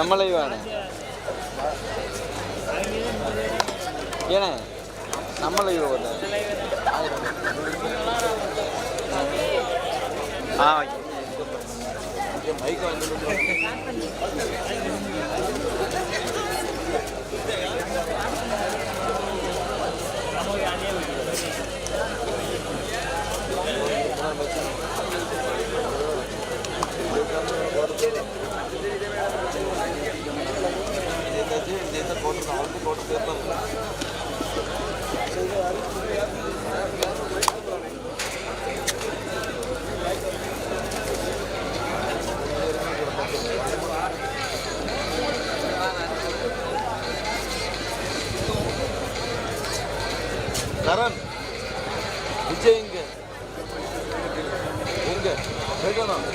நம்ம லைவானே ஏனே? நம்ம லைவ் ஆ மைக் வந்து கரண் விஜய் எங்க எங்க கேட்கணும்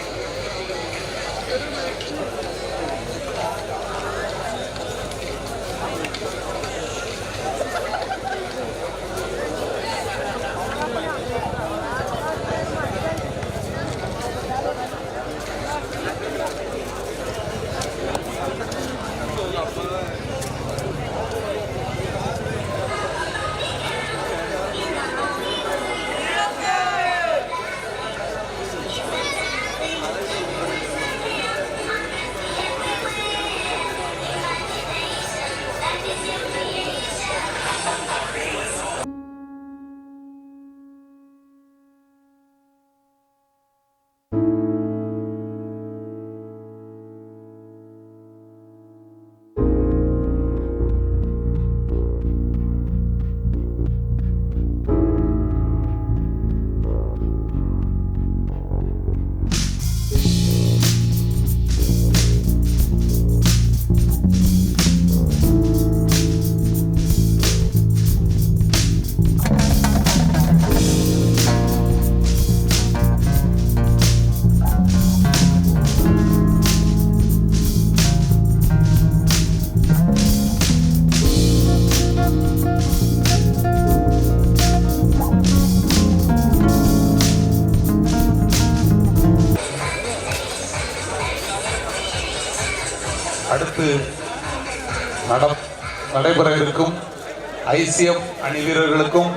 ஐசிஎஃப் அணி வீரர்களுக்கும்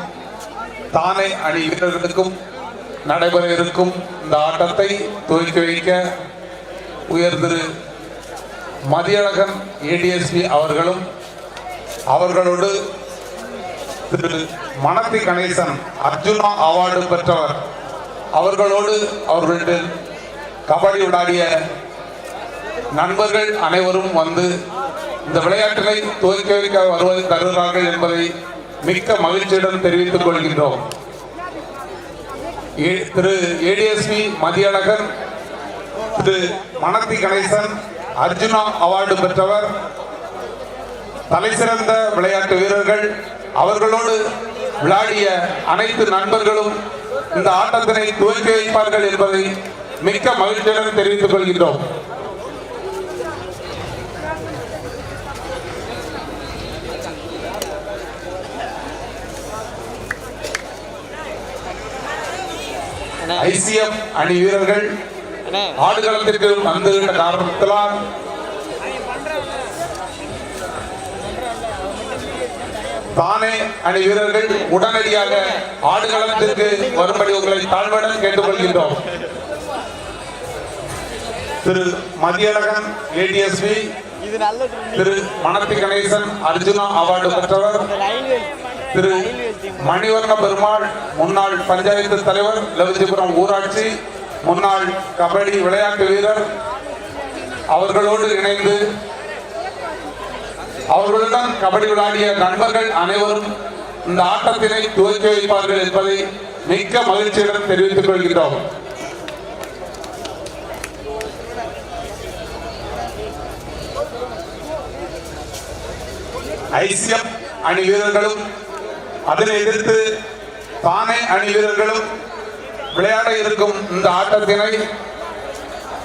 தானே அணி வீரர்களுக்கும் நடைபெற இருக்கும் இந்த ஆட்டத்தை துவக்கி வைக்க உயர் திரு மதியழகன் ஏடிஎஸ்பி அவர்களும் அவர்களோடு திரு மணத்தி கணேசன் அர்ஜுனா அவார்டு பெற்றவர் அவர்களோடு அவர்களுடைய கபடி விளையாடிய நண்பர்கள் அனைவரும் வந்து இந்த விளையாட்டுகளை துவக்கி வருவதை தருகிறார்கள் என்பதை மிக்க மகிழ்ச்சியுடன் தெரிவித்துக் கொள்கின்றோம். ஏ- திரு ஏடிஎஸ்பி மதியழகன் திரு மணத்தி கணேசன் அர்ஜுனா அவார்டு பெற்றவர் தலைசிறந்த விளையாட்டு வீரர்கள் அவர்களோடு விளையாடிய அனைத்து நண்பர்களும் இந்த ஆட்டத்தினை துவக்கி வைப்பார்கள் என்பதை மிக்க மகிழ்ச்சியுடன் தெரிவித்துக் கொள்கின்றோம். ஐசிஎஃப் அணி வீரர்கள் ஆடுகளத்திற்கு வந்துவிட்ட காரணத்தினால் தானே அணி வீரர்கள் உடனடியாக ஆடுகளத்திற்கு வரும்படி உங்களை தாழ்வுடன் கேட்டுக்கொள்கின்றோம். திரு மதியழகன் ஏடிஎஸ்பி திரு மணத்தி கணேசன் அர்ஜுனா அவார்டு பெற்றவர். திரு மணிவர்ண பெருமாள் முன்னாள் பஞ்சாயத்து தலைவர் லவிஜிபுரம் ஊராட்சி முன்னாள் கபடி விளையாட்டு வீரர் அவர்களோடு இணைந்து அவர்களுடன் கபடி விளையாடிய நண்பர்கள் அனைவரும் இந்த ஆட்டத்தினை துவக்கி வைப்பார்கள் என்பதை மிக்க மகிழ்ச்சியுடன் தெரிவித்துக் கொள்கின்றோம் ஐசிஎம் அணி வீரர்களும் அதனை எதிர்த்து தானே அணி வீரர்களும் விளையாட இருக்கும் இந்த ஆட்டத்தினை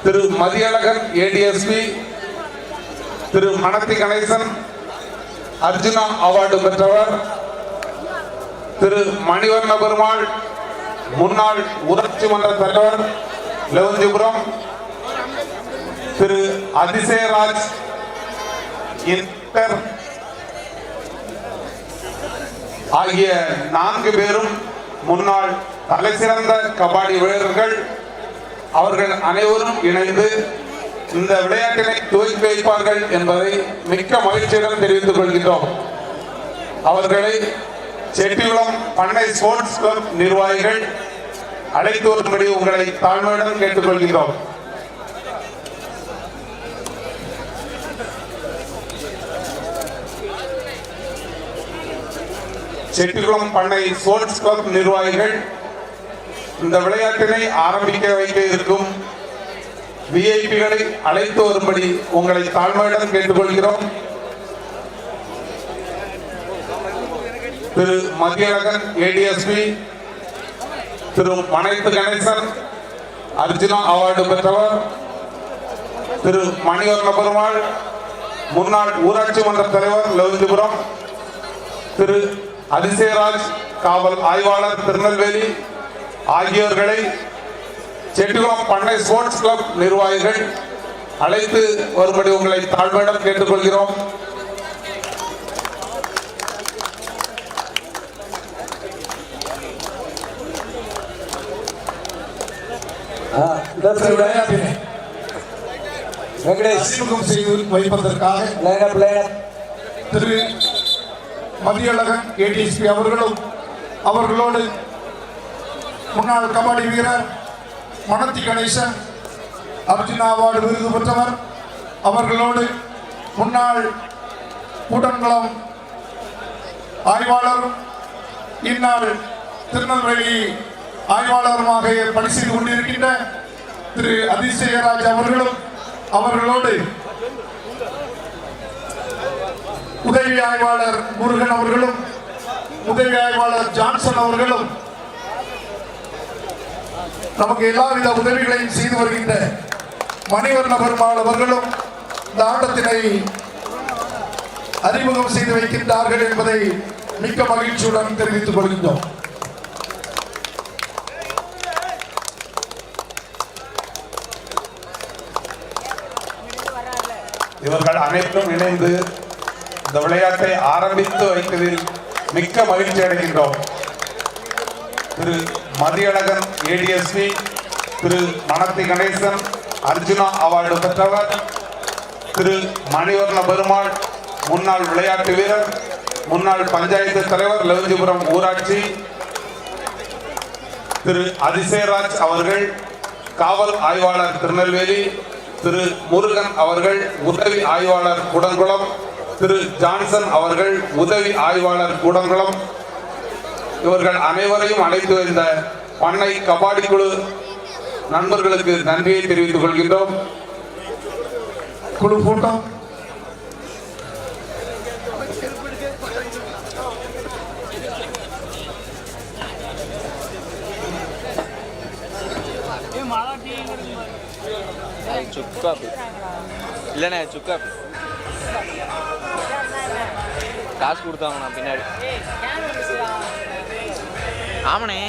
திரு மதியழகன் ஏடிஎஸ்பி திரு மணத்தி கணேசன் அர்ஜுனா அவார்டு பெற்றவர் திரு மணிவர்ண பெருமாள் முன்னாள் ஊராட்சி மன்ற தலைவர் லெவஞ்சிபுரம் திரு அதிசயராஜ் இன்டர் ஆகிய நான்கு பேரும் முன்னாள் தலைசிறந்த கபாடி வீரர்கள் அவர்கள் அனைவரும் இணைந்து இந்த விளையாட்டினை துவக்கி வைப்பார்கள் என்பதை மிக்க மகிழ்ச்சியுடன் தெரிவித்துக் கொள்கின்றோம். அவர்களை செட்டிகுளம் பண்ணை ஸ்போர்ட்ஸ் கிளப் நிர்வாகிகள் அழைத்து வரும்படி உங்களை தாழ்மையுடன் கேட்டுக்கொள்கிறோம் செட்டிக்குளம் பண்ணை ஸ்போர்ட்ஸ் கிளப் நிர்வாகிகள் இந்த விளையாட்டினை ஆரம்பிக்க வைக்க இருக்கும். விஐபிகளை அழைத்து வரும்படி உங்களை தாழ்மையுடன் கேட்டுக்கொள்கிறோம். திரு மதியழகன் ஏடிஎஸ்பி திரு மனைத்து கணேசன் அர்ஜுனா அவார்டு பெற்றவர் திரு மணிவர்ண பெருமாள் முன்னாள் ஊராட்சி மன்ற தலைவர் லெவந்திபுரம் திரு அதிசயராஜ் காவல் ஆய்வாளர் திருநெல்வேலி ஆகியோர்களை செட்டிகுளம் பண்ணை ஸ்போர்ட்ஸ் கிளப் நிர்வாகிகள் அழைத்து வரும்படி உங்களை தாழ்மையிடம் கேட்டுக்கொள்கிறோம். வெங்கடேஷ். வைப்பதற்காக திரு மதியழகன் ஏடிஎஸ்பி அவர்களும் அவர்களோடு முன்னாள் கபடி வீரர் மணத்தி கணேசன் அர்ஜுனா அவார்டு விருது பெற்றவர் அவர்களோடு முன்னாள் கூட்டன்குளம் ஆய்வாளர் இந்நாள் திருநெல்வேலி ஆய்வாளருமாக பணி செய்து கொண்டிருக்கின்ற திரு அதிசயராஜ் அவர்களும் அவர்களோடு உதவி ஆய்வாளர் முருகன் அவர்களும் உதவி ஆய்வாளர் ஜான்சன் அவர்களும் நமக்கு எல்லாவித உதவிகளையும் செய்து வருகின்ற மணிவர்ண பெருமாள் அவர்களும் இந்த ஆட்டத்தினை அறிமுகம் செய்து வைக்கின்றார்கள் என்பதை மிக்க மகிழ்ச்சியுடன் தெரிவித்துக் கொள்கின்றோம். இவர்கள் அனைத்தும் இணைந்து இந்த விளையாட்டை ஆரம்பித்து வைத்ததில் மிக்க மகிழ்ச்சி அடைகின்றோம். திரு மதியழகன் ஏடிஎஸ்பி திரு மணத்தி கணேசன் அர்ஜுனா அவார்டு பெற்றவர் திரு மணிவர்ண பெருமாள் முன்னாள் விளையாட்டு வீரர் முன்னாள் பஞ்சாயத்து தலைவர் லெவஞ்சிபுரம் ஊராட்சி திரு அதிசயராஜ் அவர்கள் காவல் ஆய்வாளர் திருநெல்வேலி திரு முருகன் அவர்கள் உதவி ஆய்வாளர் குடங்குளம் திரு ஜான்சன் அவர்கள் உதவி ஆய்வாளர் கூடங்களும். இவர்கள் அனைவரையும் அழைத்து வந்த பண்ணை கபாடி குழு நண்பர்களுக்கு நன்றியை தெரிவித்துக் கொள்கின்றோம். குழு கூட்டம் சுக்கா இல்லைண்ணே சுக்கா காசு கொடுத்தாங்க நான் பின்னாடி. ஆமாண்ணே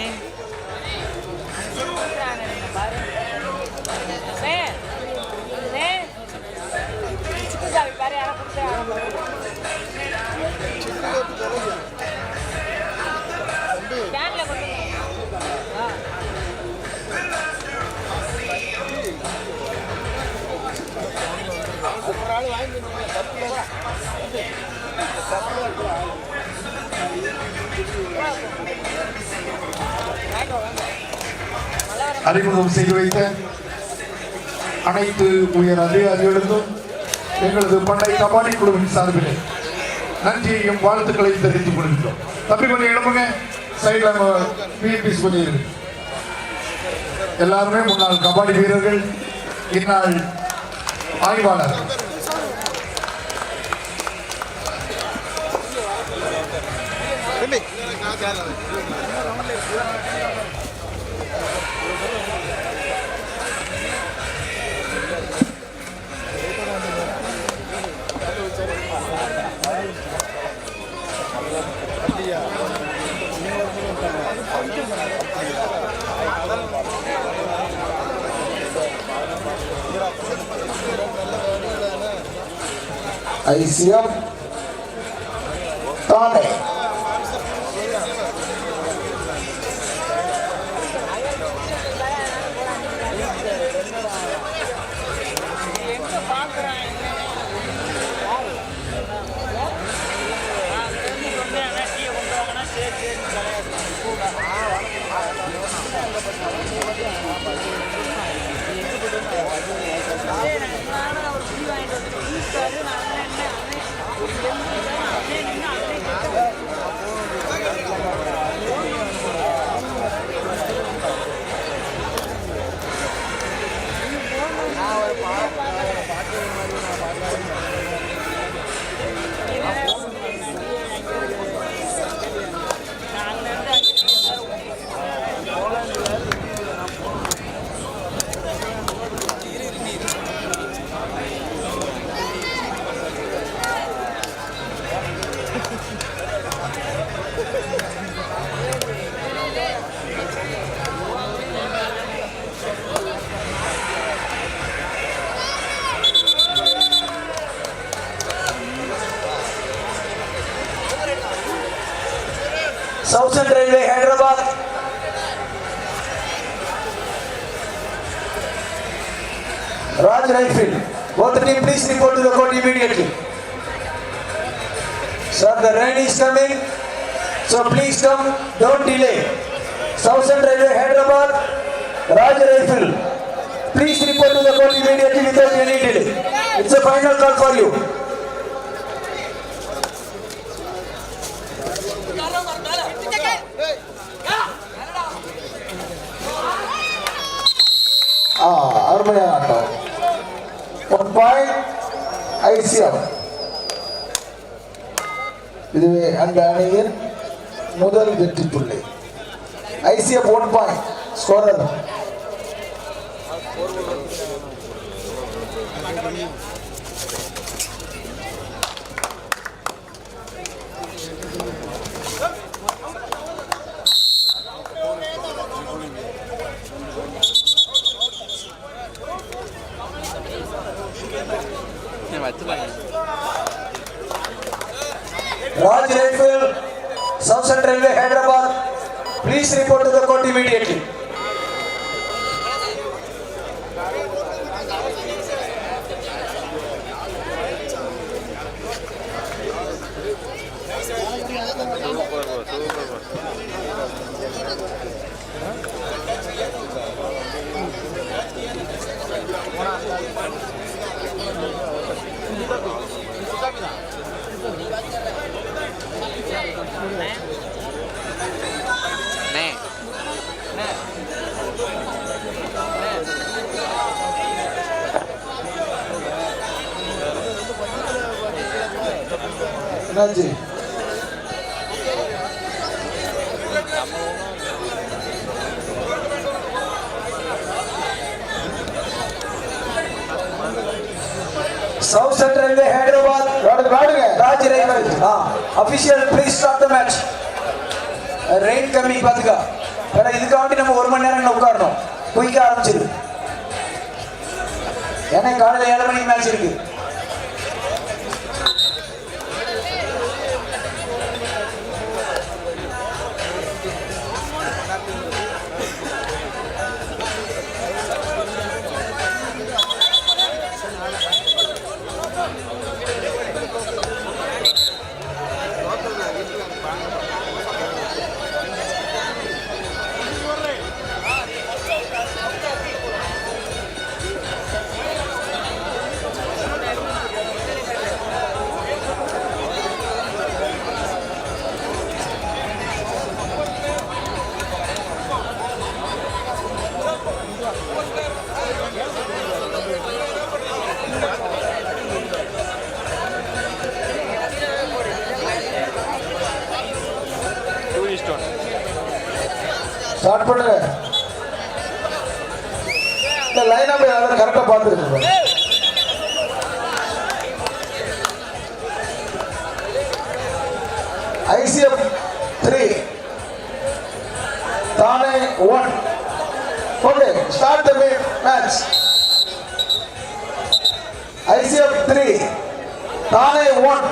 அறிமுகம் செய்து வைத்த அனைத்து உயர் அதிகாரிகளுக்கும் எங்களது பண்டை கபாடி குழுவின் சார்பில் நன்றியையும் வாழ்த்துக்களையும் தெரிவித்துக் கொள்கிறோம் தம்பி கொஞ்சம் எழுப்புங்க சைடில் பிஎன்பிஸ் கொஞ்சம் எல்லாருமே முன்னாள் கபாடி வீரர்கள் இந்நாள் ஆய்வாளர். ICF Tane delay. Southern Railway, Hyderabad, Raj Rifle, please report to the court immediately without any delay. It's a final call for you. ஆ அருமையான ஆட்டம் ஒன் பாயிண்ட் ஐசிஎம் இதுவே அந்த அணியின் முதல் வெற்றி புள்ளி ஐசிஎஃப் ஒன் பாயிண்ட் ஸ்கோரர் வச்சுப்பாங்க Raj Rifle, Southern Railway, Hyderabad. Please report to the court immediately. Thank you. என்னாச்சு Southern Railway, Hyderabad. விளாடுங்க விளாடுங்க Raj Rifle. Ah, official, please start the match. Rain கம்மி பாத்துக்கா ஏன்னா இதுக்காண்டி நம்ம ஒரு மணி நேரம் இங்க உட்காரணும் குயிக்க ஆரம்பிச்சிரு ஏன்னா காலையில ஏழு மணிக்கு மேட்ச் இருக்கு ஸ்டார்ட் பண்ணுங்க. இந்த லைன் அப் யாரும் கரெக்டாக பார்த்துருக்கோம் ஐசிஎஃப் த்ரீ தானே one okay start the match ICF three தானே ஒன்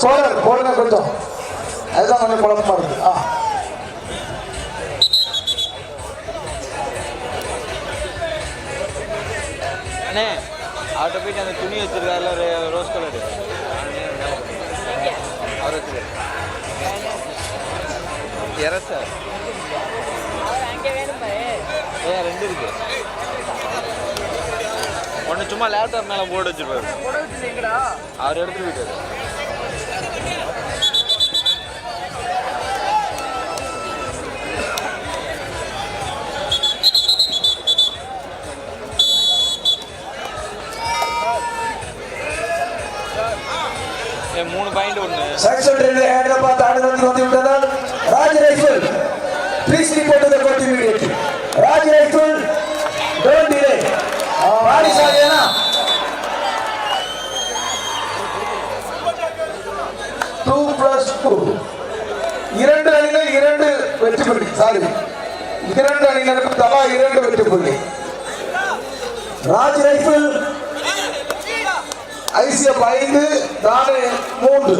சோழர் போடுங்க கொஞ்சம். அதுதான் கொஞ்சம் குழப்பமா இருக்கு. ஆ. போயிட்டு அந்த துணி வச்சிருக்காருல ஒரு ரோஸ் கலர் அவர் வச்சிருக்காரு எர சார் ஏ ரெண்டு இருக்கு? ஒன்று சும்மா லேப்டாப் மேலே போர்டு வச்சிருப்பாரு. அவர் எடுத்துட்டு போயிட்டாரு. இரண்டு அணியினருக்கும் தலா இரண்டு வெற்றி புள்ளி. ராஜ் ரைபிள் ஐசிஎஃப் ஐந்து தானே மூன்று.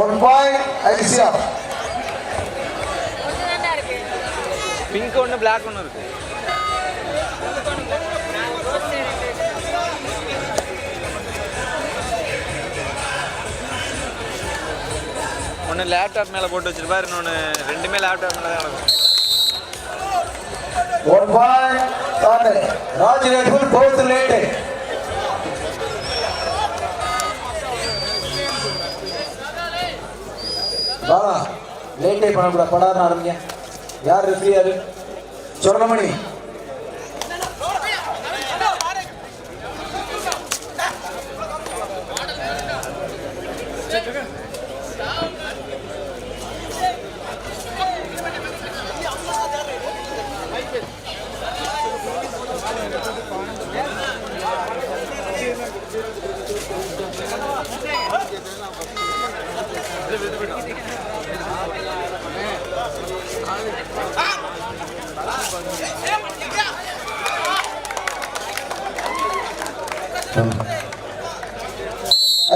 One point ICF. பிங்க் ஒன்று பிளாக் ஒன்று இருக்கு. ஒன்று லேப்டாப் மேலே போட்டு வச்சிருப்பாரு இன்னொன்று ரெண்டுமே லேப்டாப் மேலே தான் நடக்கும் ஒன் பாயிண்ட் தானே Raj rifle both late Bala லேட்டே பண்ணக்கூடாது படாருன்னு ஆரம்பிங்க. யார் ரெஃப்ரி யாரு? சொர்ணமணி.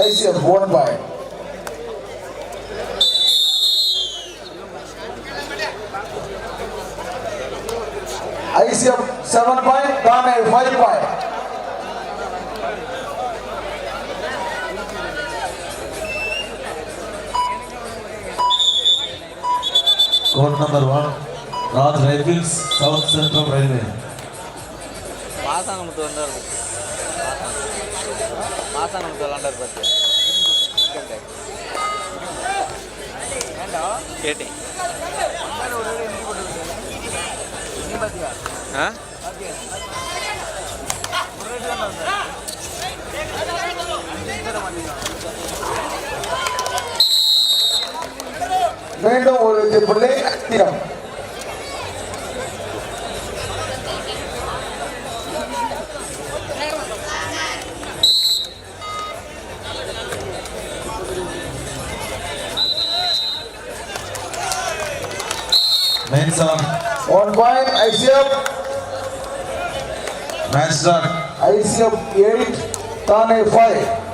ICF one point ICF seven point Thane five point Code number one, Raj Rifles, South Central Railway. Masanamuthu வந்தார் மாசானமுத்து விளாண்டார் பார்த்து கேட்டேன். ஆ? மீண்டும் ஒரு வெற்றி புள்ளி ICF Aisyah. On point Aisyah. Match done. Aisyah 8, Tane 5.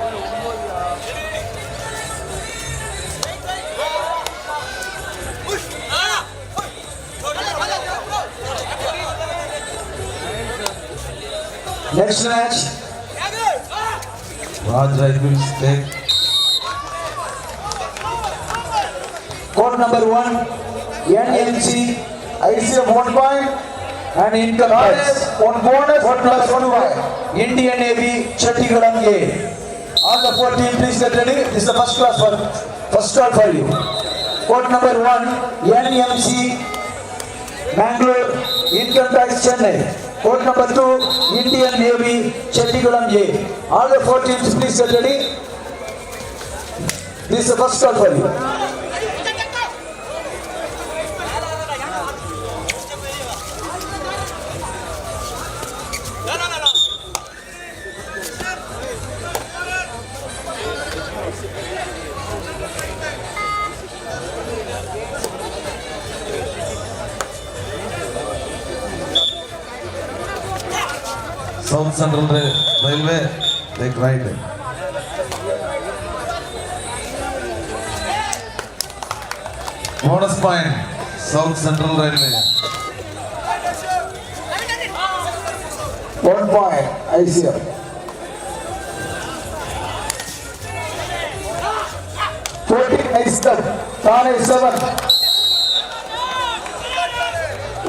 Next match. Raj Raipu mistake. Court number one, NMC ICF 1 point and income tax. On bonus, 1 plus 1 by Indian Navy Chattigalam A. All the 14, please get ready. This is the first class for first start for you. Code number 1, NMC Bangalore Income Tax Chennai. Code number 2, Indian Navy Chattigalam A. All the 14, please get ready. This is the first start for you. Central Railway एक right है bonus point South Central Railway one point ICF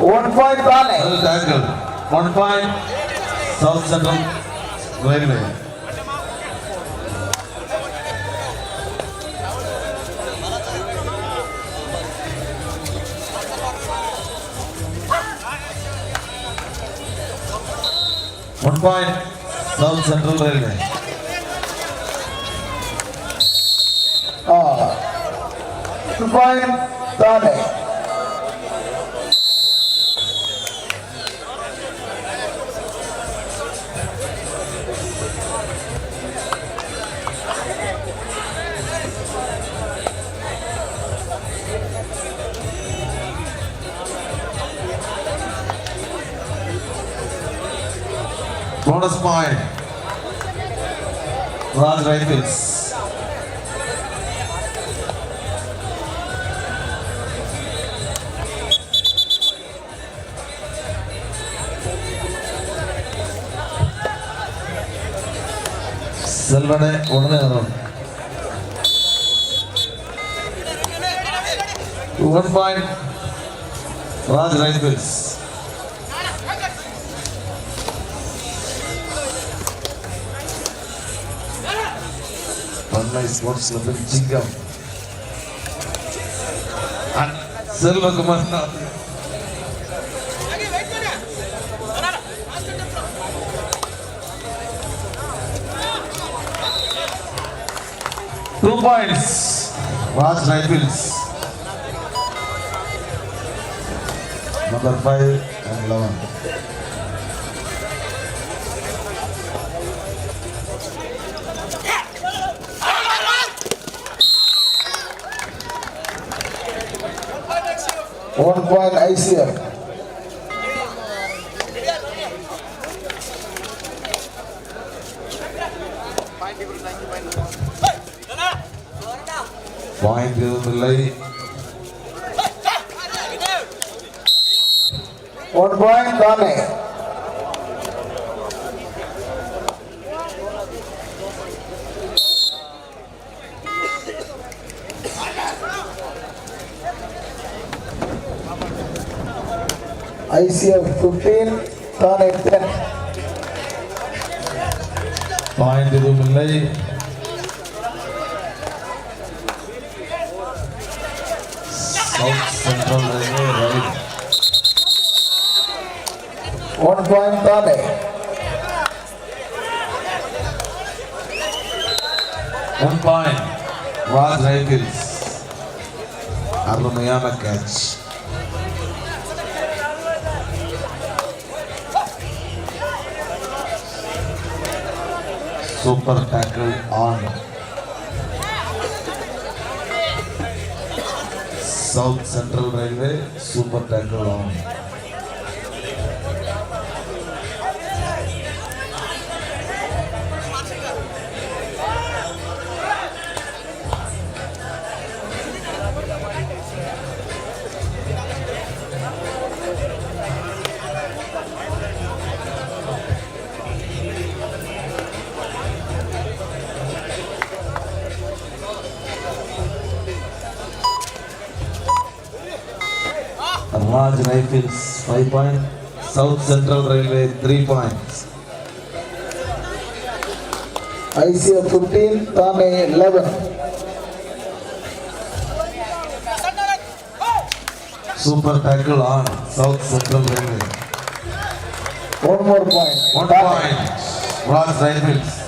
One point, Tane. One point. South Central Railway one point South Central Railway two point third Bonus point. Raj Rifles. സെൽവനെ ഉടനെ ഇറങ്ങും one point Raj rifles Panna Sports Club in Chingam. And Selva Kumar. Two points. Raj Rifles. Number five and eleven. One point ICF. Point எதுவுமில்லை One point Thane. ICF fifteen, Thane ten. Point எதுவுமில்லை South Central Railway right One point Thane. One point Raj Rifles அருமையான catch super tackle on South Central Railway, super tackle on. Raj Rifles 5 point, South Central Railway 3 points. ICF fifteen, Thane eleven. Super tackle on South Central Railway. One more point. 1 Thane. point, Raj Rifles.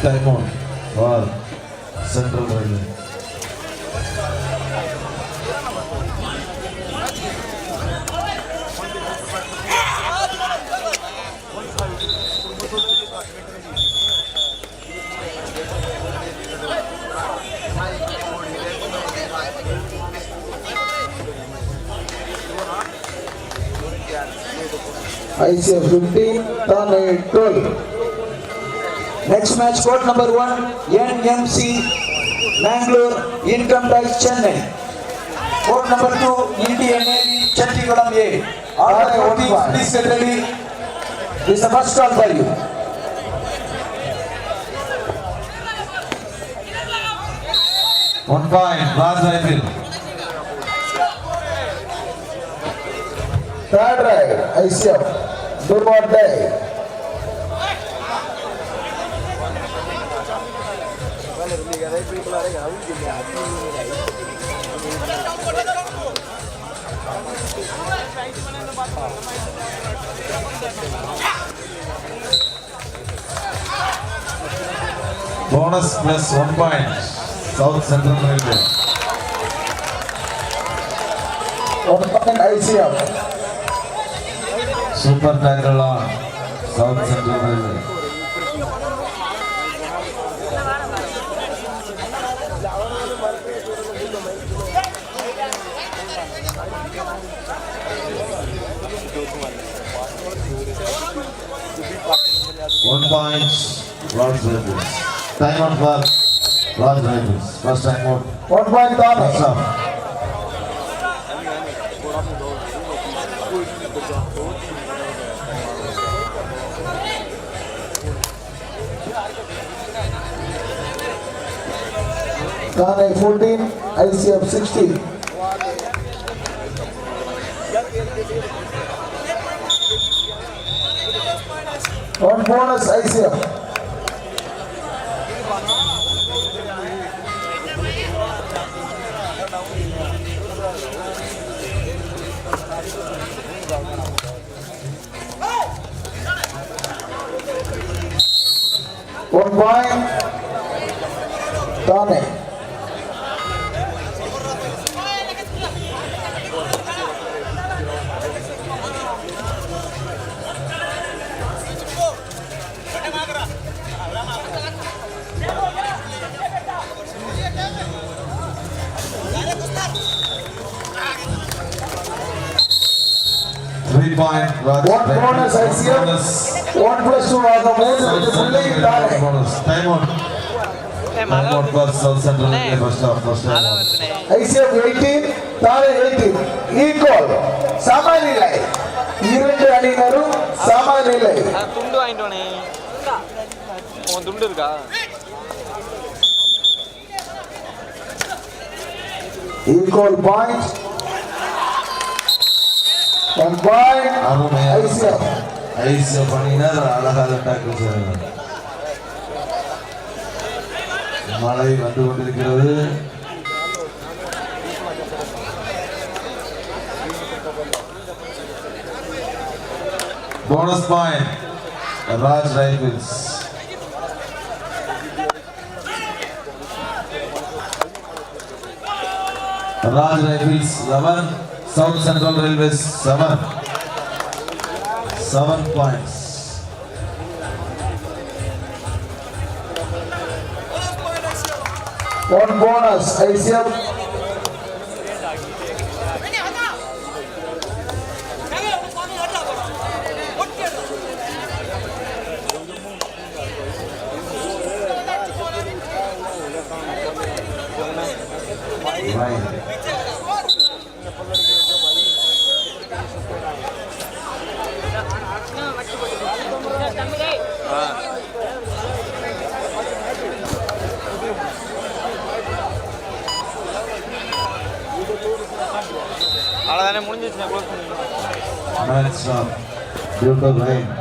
Time on for ICF 15, Thane 12. Next match, court number one, NMC Bangalore, Income Tax Chennai. Court number two, Indian Navy, Chattigalam A. All the one please get ready. This is the first call for you. One point, Raj Rifle. Third ride, ICF, More. Bonus plus one point, South Central Railway. One point ICF. Super டாக்கர்லாம் South Central One point, Lord's Time out, for First time out. One point, Thane 14, ICF 16. One bonus ICF. One point. Thane. Three point, One bonus. ICF. ஆக மூணு South வெற்றி Central புள்ளி Railway தானே bonus. Time out. Time out for South Central Railway first half, first time out. ICF eighteen தானே eighteen equal சமநிலை இரண்டு அணியினரும் சமநிலை நான் துண்டு வாங்கிட்டு வானே உன் துண்டு இருக்கா ஈக்குவல் பாயிண்ட் அருமையா ஐசிஎஃப் ஐசிஎஃப் அணியினர் அழகாக டாக்கிள் மழை வந்து கொண்டிருக்கிறது. Bonus point Raj rifles Raj rifles eleven South Central Railway 7. 7 points. One bonus, ICF लोग भाई।